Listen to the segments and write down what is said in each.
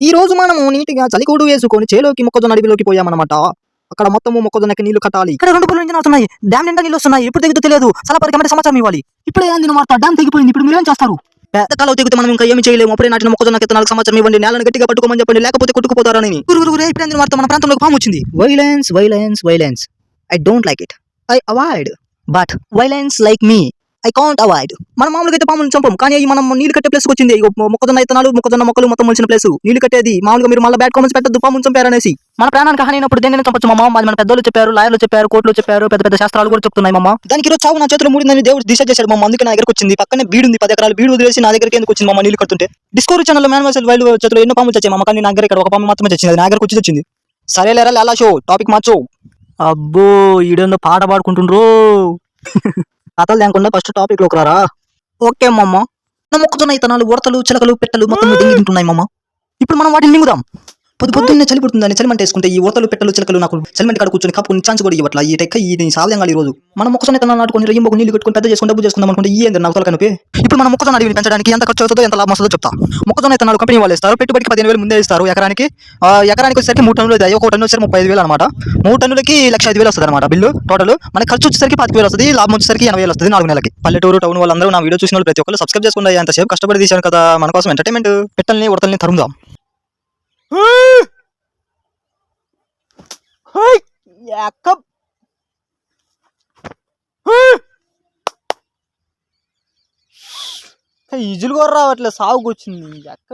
ఈ రోజు మనము నీట్గా చలికోడు వేసుకొని చేలోకి మొక్కజొన్న అడవిలోకి పోయామన్నమాట. అక్కడ మొత్తము మొక్కజొన్నకి నీళ్ళు కట్టాలి. ఇక్కడ రెండు పుల్లు ఇంజన్ డ్యామ్ నిండా నీళ్ళు వస్తున్నాయి. ఎప్పుడు తెగితే తెలియదు. చాలా ఏమంటే సమాచారం ఇవ్వాలి. ఇప్పుడే అందిన డ్యామ్ తెగిపోయింది. ఇప్పుడు మీరేం చేస్తారు? పెద్ద కాలం తెగితే మనం ఇంకా ఏమి చేయలేము. అప్పుడే నాటిన మొక్కజొన్న విత్తనాలకు సమాచారం ఇవ్వండి. నేలను గట్టిగా పట్టుకోమని చెప్పండి. లేకపోతే కొట్టుకుపోతారని. గురుగురు ఇప్పుడు అందిన వార్త మన ప్రాంతంలో పాము వచ్చింది. Violence violence violence I don't like it I avoid but violence like me I can't avoid మనం మామూలుగా అయితే పాములు చంపం. కానీ అవి మనం నీళ్ళు కట్టే ప్లేస్ వచ్చింది. మొక్కజొన్న ఇత్తనాలు మొక్కజొన్న మొక్కలు మొత్తం మొలిచిన ప్లేస్ నీళ్ళు కట్టేది. మామూలుగా మీరు మళ్ళీ బ్యాట్ కామెంట్స్ పెట్టద్దు. పాములను చంపారనేసి. మన ప్రాణానికి హాని అయినప్పుడు దేనిని చంపచ్చు మామ. మన పెద్దలు చెప్పారు లాయర్లు చెప్పారు కోర్టులు చెప్పారు పెద్ద పెద్ద శాస్త్రాలు కూడా చెప్తున్నాయి మామ. దానికి ఈరోజు చావు నా చేతులు మూడిందని దేవుడు దిశ చేశాడు మా అందుకే నా దగ్గరకు వచ్చింది. పక్కనే బీడు ఉంది. పది ఎకరాలు బీడు వదిలేసి నా దగ్గరికి ఎందుకు వచ్చింది మా నీళ్ళు కడుతుంటే? Discovery channel man versus wild చేతులు ఎన్నో పాములు చచ్చాయి మామ. కానీ నా దగ్గర ఇక్కడ ఒక పాము మాత్రమే చచ్చింది. నా దగ్గరకు వచ్చి వచ్చింది సరే లేరా లాలా షో. టాపిక్ మార్చో. అబ్బో ఈడేందో పాట పాడుకుంటుండ్రో. కథలు లేకుండా ఫస్ట్ టాపిక్లోకి రారా? ఓకే మామ నా మొక్కజొన్న ఇతనాలు ఉడతలు చిలకలు పెట్టలు మొత్తం దింగి తింటున్నాయి మామ. ఇప్పుడు మనం వాటిని మింగుదాం పొద్దు పొద్దున్నే చలి పుడుతుందని చలిమంట వేసుకుంటే ఈ ఉడతలు పెట్టలు చిలకలు నాకు చలిమంట కాడ కూర్చొని కప్పుకుని ఛాన్స్ కూడా ఇవ్వట్లా. ఈ టెక్క ఈ సాధ్యంగా ఈ రోజు మనం మొక్కజొన్న ఇతనాలు నాటుకొని రెయ్యం నీళ్ళు కట్టుకుని పెద్ద చేసుకుని డబ్బు చేసుకుందాం అనుకుంటే ఈ ఏంది నాకు తలకనొప్పి ఇప్పుడు మనం మొక్కజొన్న అడిగిని పెంచడానికి ఎంత ఖర్చు అవుతుందో ఎంత లాభం వస్తుందో చెప్తా. మొక్కజొన్న ఇతనాలు కంపెనీ వాళ్ళు ఇస్తారు పెట్టుబడికి పదిహేను వేలు ముందే ఇస్తారు ఎకరానికి. ఆ, ఎకరానికి వచ్చేసరికి మూడు టన్నులు అవుతాయి ఒక టన్ను వచ్చేసరికి ముప్పై ఐదు వేలు అనమాట మూడు టన్నులకి లక్ష ఐదు వేలు వస్తుంది అనమాట బిల్లు టోటల్. మన ఖర్చు వచ్చేసరికి పది వేలు వస్తుంది లాభం వచ్చేసరికి ఎనభై వేలు వస్తుంది నాలుగు నెలలకి. పల్లెటూరు టౌన్ వాళ్ళందరూ నా వీడియో చూసిన వాళ్ళు ప్రతి ఒక్కరు సబ్స్క్రైబ్ చేసుకుంటే ఎంతసేపు కష్టపడి తీశాను కదా మన కోసం ఎంటర్టైన్మెంట్ పెట్టల్ని ఉడతల్ని తరుముదాం. ఈజులు కూడా రావట్లేదు సాగుకు వచ్చింది ఎక్క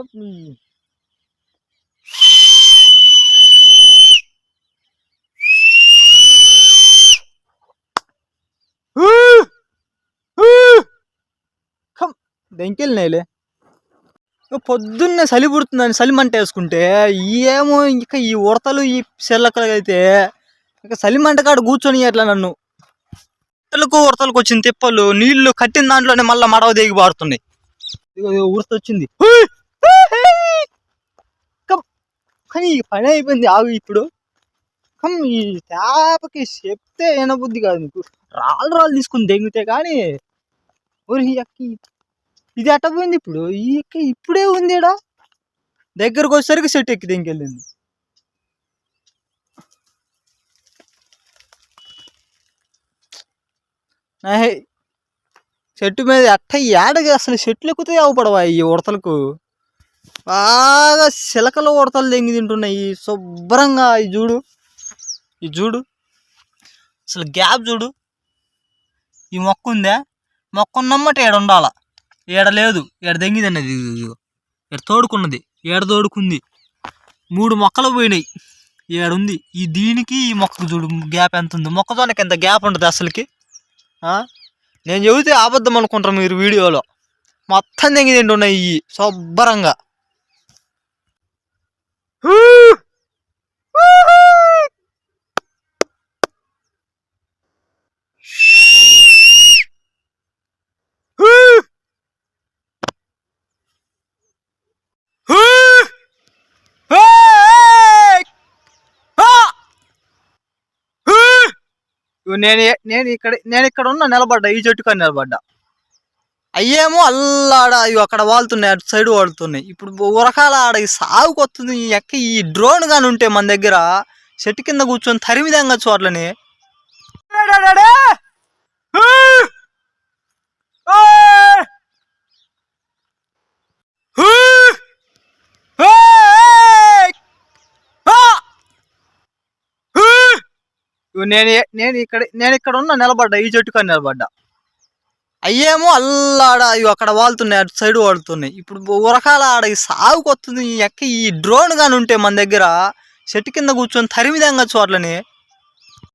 దెంకెళ్ళినాయిలే పొద్దున్నే చలి పుడుతుందని చలి మంట వేసుకుంటే ఏమో ఇంకా ఈ ఉడతలు ఈ చెల్లకలు ఇంకా చలి మంట కాడ కూర్చొని ఎట్లా నన్ను. ఉడతలకు ఉడతలకు వచ్చిన తిప్పలు నీళ్ళు కట్టిన దాంట్లోనే మళ్ళీ మడవ దిగి పారుతున్నాయి. ఇదిగో ఉడత వచ్చింది. కానీ ఈ పని అయిపోయింది ఆగు ఇప్పుడు. కమ్ ఈ చేపకి చెప్తే వినబుద్ధి కాదు నీకు. రాళ్ళు రాళ్ళు తీసుకుని దెంగితే కానీ ఊరి ఇది ఎట్ట పోయింది ఇప్పుడు? ఈ ఇప్పుడే ఉంది ఈడ దగ్గరకు వచ్చేసరికి సెట్ ఎక్కి దింకెళ్ళింది. నాహే చెట్టు మీద అట్ట ఏడగా అసలు చెట్లు ఎక్కుతే అవపడవా ఈ ఉడతలకు? బాగా సిలకలు ఉడతలు దెంగి తింటున్నాయి. శుభ్రంగా ఈ చూడు. ఈ చూడు. అసలు గ్యాప్ చూడు. ఈ మొక్క ఉందా? మొక్క ఉన్నమ్మట ఏడ ఉండాల ఏడ లేదు ఏడ దెంగిదన్నది ఇదిగో. ఏడ తోడుకున్నది ఏడ తోడుకుంది. మూడు మొక్కలు పోయినాయి ఏడుంది. ఈ దీనికి ఈ మొక్కకు చూడు గ్యాప్ ఎంత ఉంది మొక్కజొన్నకి ఎంత గ్యాప్ ఉంటుంది అసలుకి? నేను చెబితే అబద్ధం అనుకుంటారు మీరు వీడియోలో. మొత్తం తెంగి ఉన్నాయి ఇవి శుభ్రంగా. నేను నేను ఇక్కడ నేను ఇక్కడ ఉన్న నిలబడ్డా ఈ చెట్టు కానీ నిలబడ్డా. అయ్యేమో అల్లాడ ఇవి అక్కడ వాళ్తున్నాయి అటు సైడ్ వాళ్తున్నాయి. ఇప్పుడు ఉరకాల ఆడ ఈ సాగుకు వస్తుంది ఈ ఎక్క ఈ డ్రోన్ గాని ఉంటే మన దగ్గర చెట్టు కింద కూర్చొని తరిమిదంగా చోట్లని నేను నేను ఇక్కడ నేను ఇక్కడ ఉన్న నిలబడ్డా ఈ చెట్టుకని నిలబడ్డా. అయ్యేమో అల్లాడ ఇవి అక్కడ వాళ్తున్నాయి అటు సైడ్ వాడుతున్నాయి ఇప్పుడు ఉరకాల ఆడ ఈ ఈ ఎక్క ఈ డ్రోన్ కానీ ఉంటే మన దగ్గర చెట్టు కింద కూర్చొని తరిమిదంగా చోట్లని.